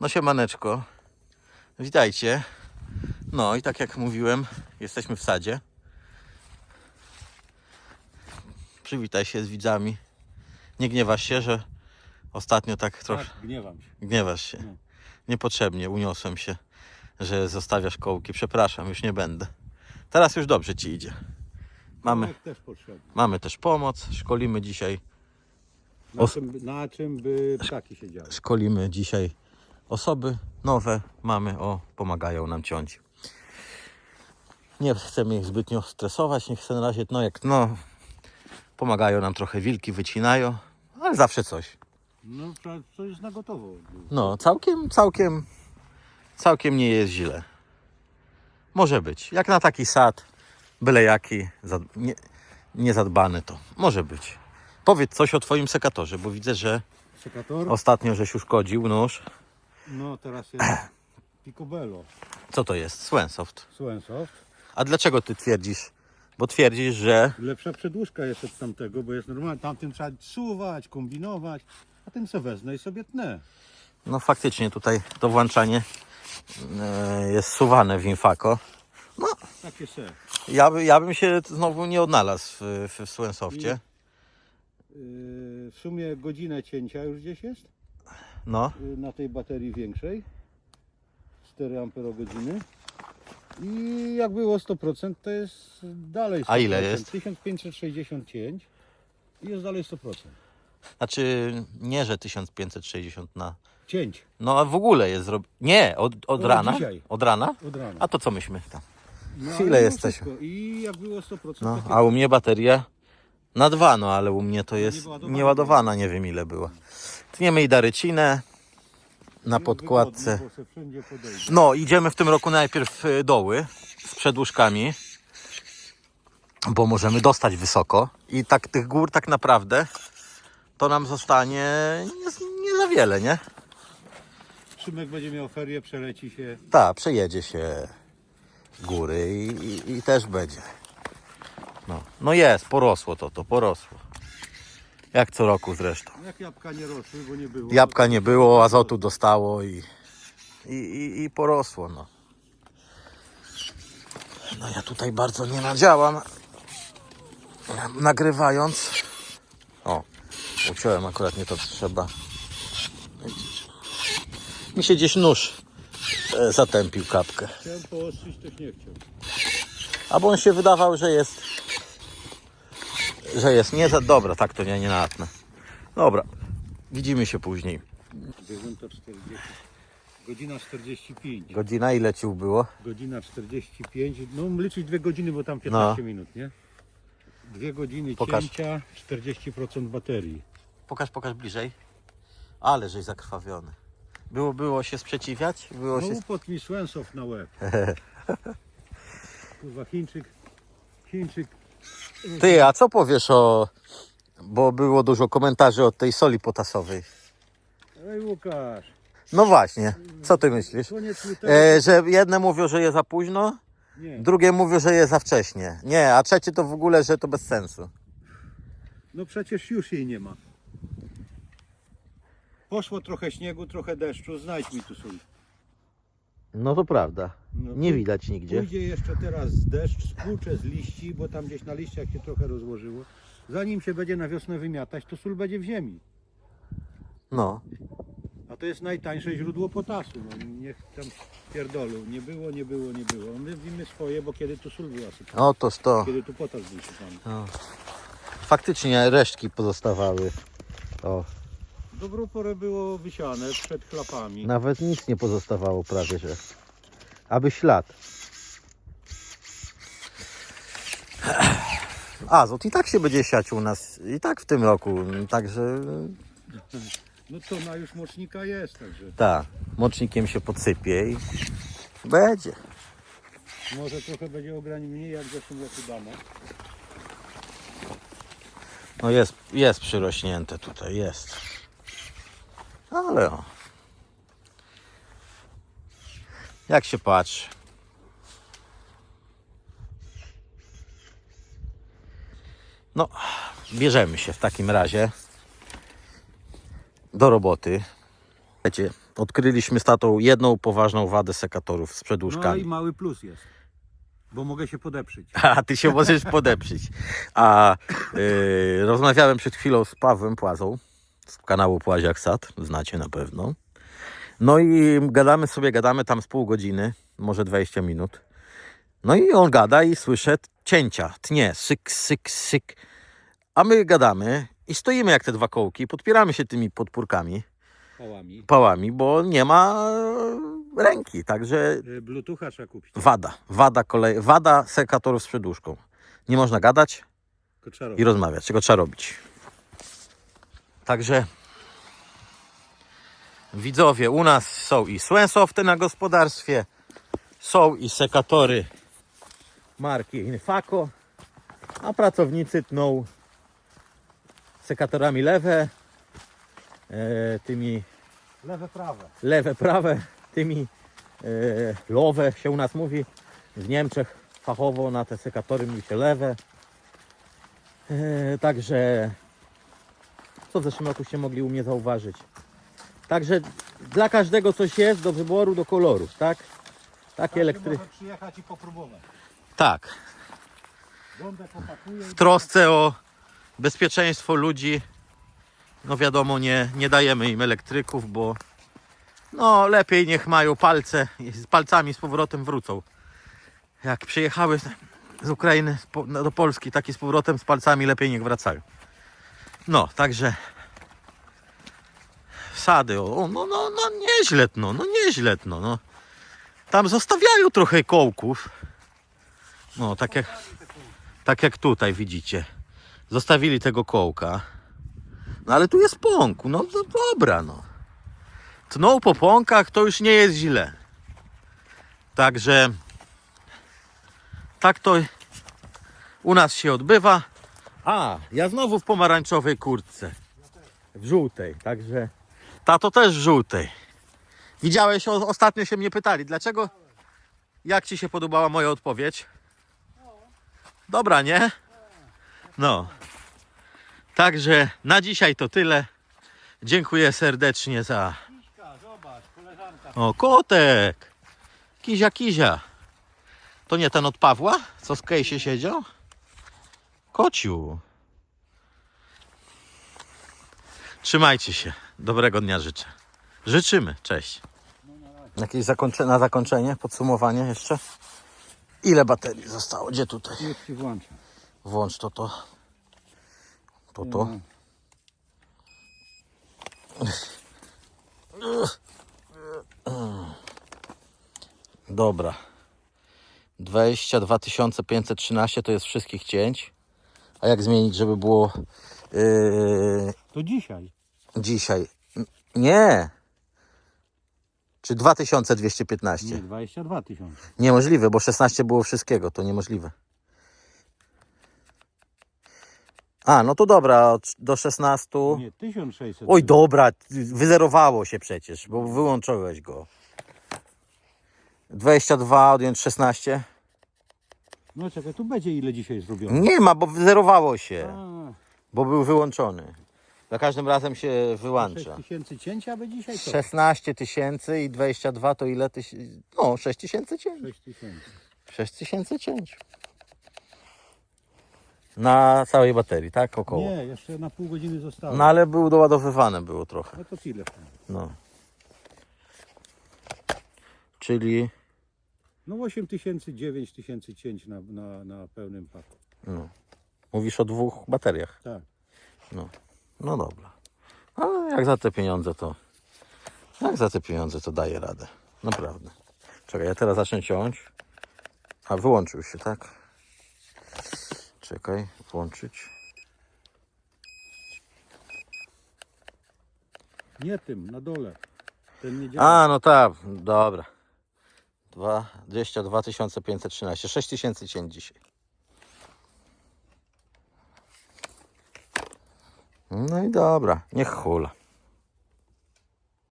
No siemaneczko. Witajcie. No i tak jak mówiłem, jesteśmy w sadzie. Przywitaj się z widzami. Nie gniewasz się, że ostatnio tak trochę Tak, gniewam się. gniewasz się. No. Niepotrzebnie uniosłem się, że zostawiasz kołki. Przepraszam, już nie będę. Teraz już dobrze ci idzie. Mamy, też mamy też pomoc. Szkolimy dzisiaj Na, czym, na czym by ptaki siedziały. szkolimy dzisiaj osoby nowe mamy, o, pomagają nam ciąć. Nie chcemy ich zbytnio stresować, nie chcę na razie, no jak, no, pomagają nam trochę wilki, wycinają, ale zawsze coś. No to, jest na gotowo. No, całkiem, całkiem, całkiem nie jest źle. Może być, jak na taki sad, byle jaki, nie, niezadbany to, może być. Powiedz coś o twoim sekatorze, bo widzę, że Sekator? ostatnio żeś uszkodził nóż. No teraz jest Picobello. Co to jest? Swensoft. Swensoft. A dlaczego ty twierdzisz? Bo twierdzisz, że. Lepsza przedłużka jest od tamtego, bo jest normalnie. Tamtym trzeba suwać, kombinować. A tym se wezmę i sobie tnę. No faktycznie tutaj to włączanie e, jest suwane w Infako. No, Takie se. ja, by, ja bym się znowu nie odnalazł w, w, Swensoftie. Yy, w sumie godzinę cięcia już gdzieś jest. No, yy, na tej baterii większej 4 amperogodziny i jak było 100% to jest dalej 100%. A ile jest? 1565 i jest dalej 100% znaczy nie, że 1560 na. cięć No a w ogóle jest zrobione. Nie, od, od O, rana. dzisiaj. Od rana? od rana A to co myśmy tam? no, jesteśmy. wszystko. i jak było 100% No, a u mnie bateria na dwa, no ale u mnie to jest nieładowana. nieładowana, nie wiem ile była. Tniemy i darycinę na podkładce. No, idziemy w tym roku najpierw y, doły z przedłużkami, bo możemy dostać wysoko i tak tych gór tak naprawdę to nam zostanie nie, nie za wiele, nie? Szymek będzie miał ferię, przeleci się Tak, przejedzie się góry i, i, i też będzie. No, no jest, porosło to, to porosło. Jak co roku zresztą. jak jabłka nie rosły, bo nie było Jabłka nie było, azotu dostało i, i, i, i porosło. No. no ja tutaj bardzo nie nadziałam. Nagrywając. O, uciąłem akurat nie to trzeba. Mi się gdzieś nóż e, zatępił kapkę. chciałem poostrzyć, ktoś nie chciał Albo on się wydawał, że jest. Że jest nie za. Dobra, tak to nie, nie natnę. Dobra, widzimy się później. Bieżą to 40 godzina 45 Godzina ile ci było? Godzina 45, no liczyć dwie godziny, bo tam 15 minut, nie? Dwie godziny Pokaż. cięcia, 40% baterii. Pokaż, pokaż bliżej. Ale żeś zakrwawiony. Było, było się sprzeciwiać? Było No się... upot mi Swensow na łeb. Kurwa Chińczyk, Chińczyk, Ty, a co powiesz o... Bo było dużo komentarzy od tej soli potasowej. ej Łukasz, No właśnie, co ty myślisz? koniec E, że jedne mówią, że jest za późno, nie, drugie mówią, że jest za wcześnie. Nie, a trzecie to w ogóle, że to bez sensu. no przecież już jej nie ma. Poszło trochę śniegu, trochę deszczu, znajdź mi tu sól. No to prawda. No, Nie widać nigdzie. Pójdzie jeszcze teraz deszcz, spłucze z liści, bo tam gdzieś na liściach się trochę rozłożyło. Zanim się będzie na wiosnę wymiatać, to sól będzie w ziemi. No. A to jest najtańsze źródło potasu. No, niech tam pierdolą. Nie było, nie było, nie było. My wiemy swoje, bo kiedy tu sól była sypana. Otóż to. Kiedy tu potas był sypany. No. Faktycznie resztki pozostawały. O, Dobrą porę było wysiane przed chlapami. nawet nic nie pozostawało prawie, że. Aby ślad. Azot i tak się będzie siać u nas. I tak w tym roku. Także No to na już mocznika jest, także tak. Mocznikiem się podsypie i będzie. może trochę będzie ograń mniej jak w zeszłym roku. No jest, jest przyrośnięte tutaj, jest. Ale o. Jak się patrzy. No, bierzemy się w takim razie do roboty. Wiecie, odkryliśmy z tatą jedną poważną wadę sekatorów z No przedłużkami. i mały plus jest. Bo mogę się podeprzeć. A ty się możesz podeprzeć. A yy, rozmawiałem przed chwilą z Pawłem Płazą z kanału Płaziak Sad, znacie na pewno. No i gadamy sobie, gadamy tam z pół godziny, może 20 minut. No i on gada i słyszę cięcia, tnie, syk, syk, syk. A my gadamy i stoimy jak te dwa kołki, podpieramy się tymi podpórkami, Pałami. pałami, bo nie ma e, ręki, także Y, Bluetootha trzeba kupić. Wada, wada kolej, wada sekatorów z przedłużką. Nie można gadać i rozmawiać, czego trzeba robić. Także widzowie, u nas są i Swensofty na gospodarstwie, są i sekatory marki Infaco, a pracownicy tną sekatorami lewe, e, tymi Lewe, prawe. lewe, prawe, tymi e, lowe się u nas mówi. W Niemczech fachowo na te sekatory mówi się lewe. E, także co w zeszłym roku się mogli u mnie zauważyć. Także dla każdego coś jest do wyboru, do koloru, tak? Takie elektry... Może przyjechać i popróbować. Tak, w trosce o bezpieczeństwo ludzi, no wiadomo, nie, nie dajemy im elektryków, bo no lepiej niech mają palce i z palcami z powrotem wrócą. Jak przyjechały z- z Ukrainy z po- no, do Polski, taki z powrotem z palcami lepiej niech wracają. No, także sady, o, no, no, no nieźle, no, no nieźle, no, no. Tam zostawiają trochę kołków. No, tak jak, tak jak tutaj widzicie. Zostawili tego kołka. No ale tu jest pąk. No, no dobra, no. Tną po pąkach to już nie jest źle. Także tak to u nas się odbywa. A, ja znowu w pomarańczowej kurtce. W żółtej, także tato też w żółtej. Widziałeś, o, ostatnio się mnie pytali, dlaczego, jak Ci się podobała moja odpowiedź? Dobra, nie? No. Także na dzisiaj to tyle. Dziękuję serdecznie za. O, kotek! Kizia, kizia. To nie ten od Pawła, co z kejsie siedział? Kociu. Trzymajcie się. Dobrego dnia życzę. Życzymy. Cześć. Jakieś zakończe, na zakończenie, podsumowanie jeszcze? Ile baterii zostało? Gdzie tutaj? Już ci włączę. Włącz to to. To to. Dobra. 22 513 to jest wszystkich cięć. A jak zmienić, żeby było yy, To dzisiaj. dzisiaj? N- Nie. Czy 2215? Nie, 22 tysiące. Niemożliwe, bo 16 było wszystkiego, to niemożliwe. A, no to dobra, od- do 16. Nie, 1600. Oj, dobra, wyzerowało się przecież, bo wyłączyłeś go. 22 odjąć 16? No czekaj, tu będzie ile dzisiaj zrobiono. Nie ma, bo wyzerowało się, A, bo był wyłączony. Za każdym razem się 6 wyłącza. tysięcy cięcia, aby dzisiaj co? 16 tysięcy i 22 to ile tysięcy? No, 6 tysięcy cięć. 6 tysięcy. 6 tysięcy cięć. Na całej baterii, tak? Około. Nie, jeszcze na pół godziny zostało. No ale był doładowywane było trochę. No to tyle. No. Czyli No 8 tysięcy, 9 tysięcy cięć na, na, na pełnym paku. no. Mówisz o dwóch bateriach. Tak. No dobra. Ale jak za te pieniądze to. Jak za te pieniądze to daje radę. Naprawdę. Czekaj, ja teraz zacznę ciąć. A wyłączył się, tak? Czekaj, włączyć. Nie tym, na dole. Ten nie działa. A, no tak, dobra. Dwa- 22 513. 6 tysięcy cięć dzisiaj. No i dobra, niech hula.